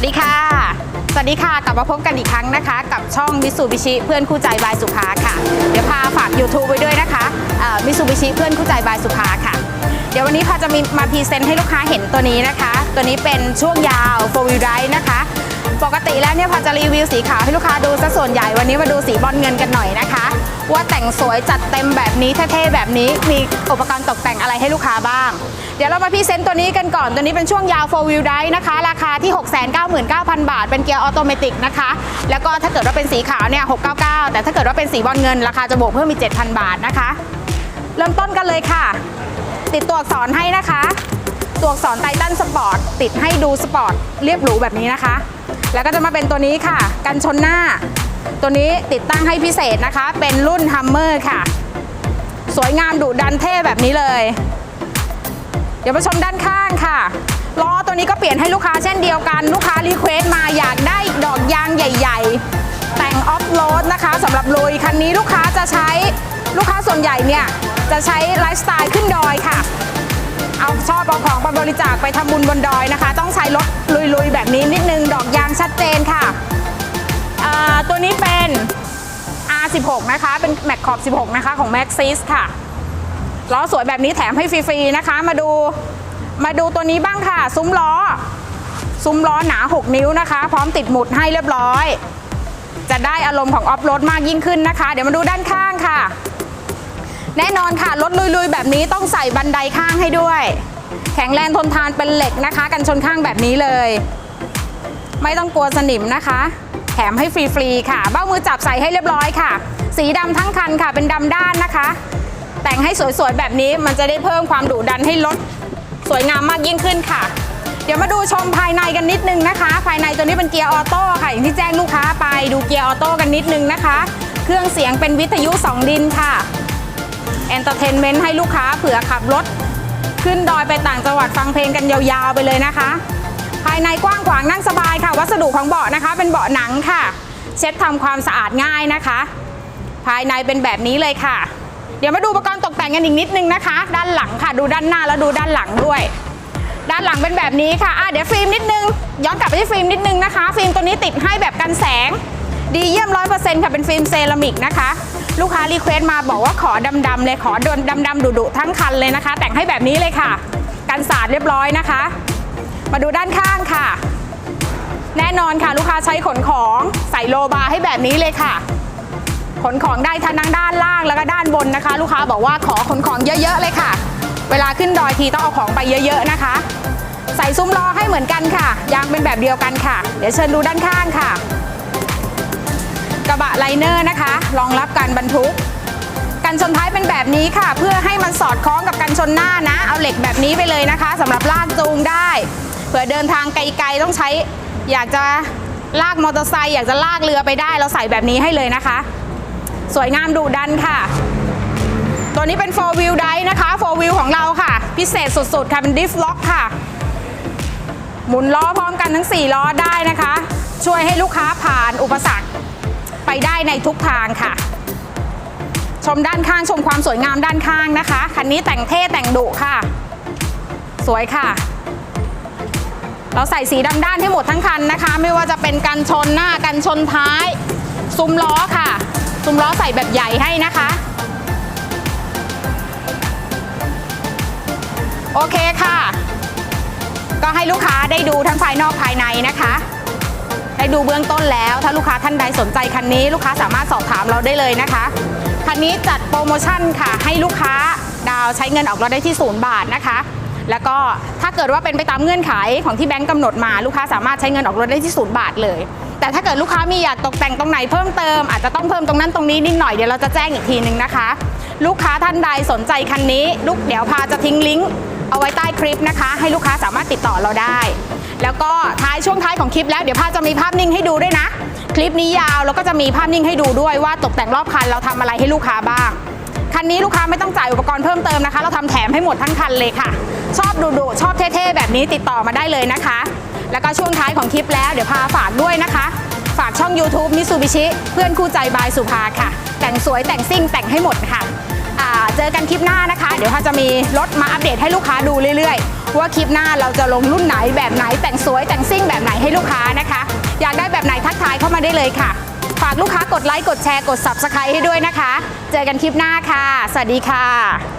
วัสดีค่ะ สวัสดีค่ะ กลับมาพบกันอีกครั้งนะคะ กับช่องมิสูบิชิเพื่อนคู่ใจบายสุภาค่ะ เดี๋ยวพาฝาก YouTube ไว้ด้วยนะคะมิสูบิชิเพื่อนคู่ใจบายสุภาค่ะ เดี๋ยววันนี้พาจะมีมาพรีเซนต์ให้ลูกค้าเห็นตัวนี้นะคะ ตัวนี้เป็นช่วงยาว4 wheel drive นะคะ ปกติแล้วเนี่ยพาจะรีวิวสีขาวให้ลูกค้าดูซะส่วนใหญ่ วันนี้มาดูสีบอลเงินกันหน่อยนะคะ ว่าแต่งสวยจัดเต็มแบบนี้เท่ๆแบบนี้มีอุปกรณ์ตกแต่งอะไรให้ลูกค้าบ้าง เดี๋ยวเรามาพรีเซนต์ตัวนี้กันก่อนตัวนี้เป็นช่วงยาว4 wheel drive นะคะ ราคาที่ 699,000 บาท เป็นเกียร์ออโตเมติกนะคะ แล้วก็ถ้าเกิดว่าเป็นสีขาวเนี่ย699 แต่ถ้าเกิดว่าเป็นสีบอลเงิน ราคาจะบวกเพิ่มอีก7,000 บาทนะคะ เริ่มต้นกันเลยค่ะ ติดตัวอักษรให้นะคะ ตัวอักษรไททันสปอร์ตติดให้ดูสปอร์ตเรียบหรูแบบนี้นะคะ แล้วก็จะมาเป็นตัวนี้ค่ะ กันชนหน้า ตัวนี้ติดตั้งให้พิเศษนะคะ เป็นรุ่นฮัมเมอร์ค่ะ สวยงามดุดันเท่แบบนี้เลย ดี๋ยวมาชมด้านข้างค่ะล้อตัวนี้ก็เปลี่ยนให้ลูกค้าเช่นเดียวกัน ลูกค้ารีเควสต์มาอยากได้ดอกยางใหญ่ ๆ แต่งออฟโรดนะคะสำหรับลุยคันนี้ลูกค้าจะใช้ลูกค้าส่วนใหญ่เนี่ยจะใช้ไลฟ์สไตล์ขึ้นดอยค่ะ เอาชอบเอาของไปบริจาคไปทำบุญบนดอยนะคะ ต้องใช้รถลุยๆ แบบนี้นิดนึงดอกยางชัดเจนค่ะตัวนี้เป็น R16 นะคะ เป็นแม็กขอบ 16 นะคะ ของ Maxis ค่ะ ล้อสวยแบบนี้แถมให้ฟรีๆนะคะ มาดูมาดูตัวนี้บ้างค่ะ ซุ้มล้อ ซุ้มล้อหนา 6 นิ้วนะคะ พร้อมติดหมุดให้เรียบร้อย จะได้อารมณ์ของออฟโรดมากยิ่งขึ้นนะคะ เดี๋ยวมาดูด้านข้างค่ะ แน่นอนค่ะ รถลุยๆ แบบนี้ต้องใส่บันไดข้างให้ด้วย แข็งแรงทนทานเป็นเหล็กนะคะ กันชนข้างแบบนี้เลย ไม่ต้องกลัวสนิมนะคะ แถมให้ฟรีๆค่ะ เบ้ามือจับใส่ให้เรียบร้อยค่ะ สีดำทั้งคันค่ะ เป็นดำด้านนะคะ งให้สวยๆ แบบนี้มันจะได้เพิ่มความดุดันให้รถสวยงามมากยิ่งขึ้นค่ะ เดี๋ยวมาดูชมภายในกันนิดนึงนะคะ ภายในตัวนี้เป็นเกียร์ออโต้ค่ะ อย่างที่แจ้งลูกค้าไปดูเกียร์ออโต้กันนิดนึงนะคะ เครื่องเสียงเป็นวิทยุ 2 ดินค่ะเอนเตอร์เทนเมนต์ให้ลูกค้าเผื่อขับรถ ขึ้นดอยไปต่างจังหวัดฟังเพลงกันยาวๆไปเลยนะคะ ภายในกว้างขวางนั่งสบายค่ะ วัสดุของเบาะนะคะ เป็นเบาะหนังค่ะ เช็ดทำความสะอาดง่ายนะคะ ภายในเป็นแบบนี้เลยค่ะ เดี๋ยวมาดูอุปกรณ์ตกแต่งกันอีกนิดนึงนะคะ ด้านหลังค่ะ ดูด้านหน้าแล้วดูด้านหลังด้วย ด้านหลังเป็นแบบนี้ค่ะอะเดี๋ยวฟิล์มนิดนึง ย้อนกลับไปที่ฟิล์มนิดนึงนะคะ ฟิล์มตัวนี้ติดให้แบบกันแสง ดีเยี่ยมร้อยเปอร์เซ็นต์ค่ะเป็นฟิล์มเซรามิกนะคะ ลูกค้ารีเควสต์มาบอกว่าขอดำๆเลยขอโดนดำๆดุๆทั้งคันเลยนะคะ แต่งให้แบบนี้เลยค่ะ กันสาดเรียบร้อยนะคะ มาดูด้านข้างค่ะ แน่นอนค่ะลูกค้าใช้ขนของใส่โลบาร์ให้แบบนี้เลยค่ะ ขนของได้ทั้งด้านล่างแล้วก็ด้านบนนะคะ ลูกค้าบอกว่าขอขนของเยอะๆเลยค่ะ เวลาขึ้นดอยทีต้องเอาของไปเยอะๆนะคะ ใส่ซุ้มล้อให้เหมือนกันค่ะยางเป็นแบบเดียวกันค่ะ เดี๋ยวเชิญดูด้านข้างค่ะ กระบะไลเนอร์นะคะ รองรับการบรรทุกกันชนท้ายเป็นแบบนี้ค่ะ เพื่อให้มันสอดคล้องกับกันชนหน้านะ เอาเหล็กแบบนี้ไปเลยนะคะสำหรับลากจูงได้เผื่อเดินทางไกลๆต้องใช้อยากจะลากมอเตอร์ไซค์อยากจะลากเรือไปได้ เราใส่แบบนี้ให้เลยนะคะ สวยงามดุดันค่ะ ตัวนี้เป็น 4 wheel drive นะคะ 4 wheel ของเราค่ะ พิเศษสุดๆ ค่ะ เป็น diff lock ค่ะ หมุนล้อพร้อมกันทั้ง 4 ล้อได้นะคะ ช่วยให้ลูกค้าผ่านอุปสรรคไปได้ในทุกทางค่ะ ชมด้านข้างชมความสวยงามด้านข้างนะคะ คันนี้แต่งเท่แต่งดุค่ะ สวยค่ะเราใส่สีดำด้านให้หมดทั้งคันนะคะ ไม่ว่าจะเป็นกันชนหน้ากันชนท้าย ซุ้มล้อค่ะ ซุ้มล้อใส่แบบใหญ่ให้นะคะ โอเคค่ะ ก็ให้ลูกค้าได้ดูทั้งภายนอกภายในนะคะได้ดูเบื้องต้นแล้ว ถ้าลูกค้าท่านใดสนใจคันนี้ ลูกค้าสามารถสอบถามเราได้เลยนะคะ คันนี้จัดโปรโมชั่นค่ะ ให้ลูกค้าดาวใช้เงินออกรถได้ที่ศูนย์บาทนะคะ แล้วก็ถ้าเกิดว่าเป็นไปตามเงื่อนไขของที่แบงก์กำหนดมา ลูกค้าสามารถใช้เงินออกรถได้ที่ศูนย์บาทเลย แต่ถ้าเกิดลูกค้ามีอยากตกแต่งตรงไหนเพิ่มเติมอาจจะต้องเพิ่มตรงนั้นตรงนี้นิดหน่อยเดี๋ยวเราจะแจ้งอีกทีนึงนะคะ ลูกค้าท่านใดสนใจคันนี้ ลูกเดี๋ยวพาจะทิ้งลิงก์เอาไว้ใต้คลิปนะคะ ให้ลูกค้าสามารถติดต่อเราได้ แล้วก็ท้ายช่วงท้ายของคลิปแล้วเดี๋ยวพาจะมีภาพนิ่งให้ดูด้วยนะ คลิปนี้ยาวแล้วก็จะมีภาพนิ่งให้ดูด้วยว่าตกแต่งรอบคันเราทำอะไรให้ลูกค้าบ้างคันนี้ลูกค้าไม่ต้องจ่ายอุปกรณ์เพิ่มเติมนะคะ เราทำแถมให้หมดทั้งคันเลยค่ะ ชอบดุๆชอบเท่ๆแบบนี้ติดต่อมาได้เลยนะคะ แล้วก็ช่วงท้ายของคลิปแล้วเดี๋ยวพาฝากด้วยนะคะ ฝากช่อง YouTube มิ t ูบิชิเพื่อนคู่ใจบายสุภาค่ะ แต่งสวยแต่งซิ่งแต่งให้หมดค่ะเจอกันคลิปหน้านะคะ เดี๋ยวพาจะมีรถมาอัปเดตให้ลูกค้าดูเรื่อยๆ ว่าคลิปหน้าเราจะลงรุ่นไหนแบบไหนแต่งสวยแต่งซิ่งแบบไหนให้ลูกค้านะคะ อยากได้แบบไหนทักทายเข้ามาได้เลยค่ะ ฝากลูกค้ากดไลค์กดแชร์กด subscribe ให้ด้วยนะคะ เจอกันคลิปหน้าค่ะ สวัสดีค่ะ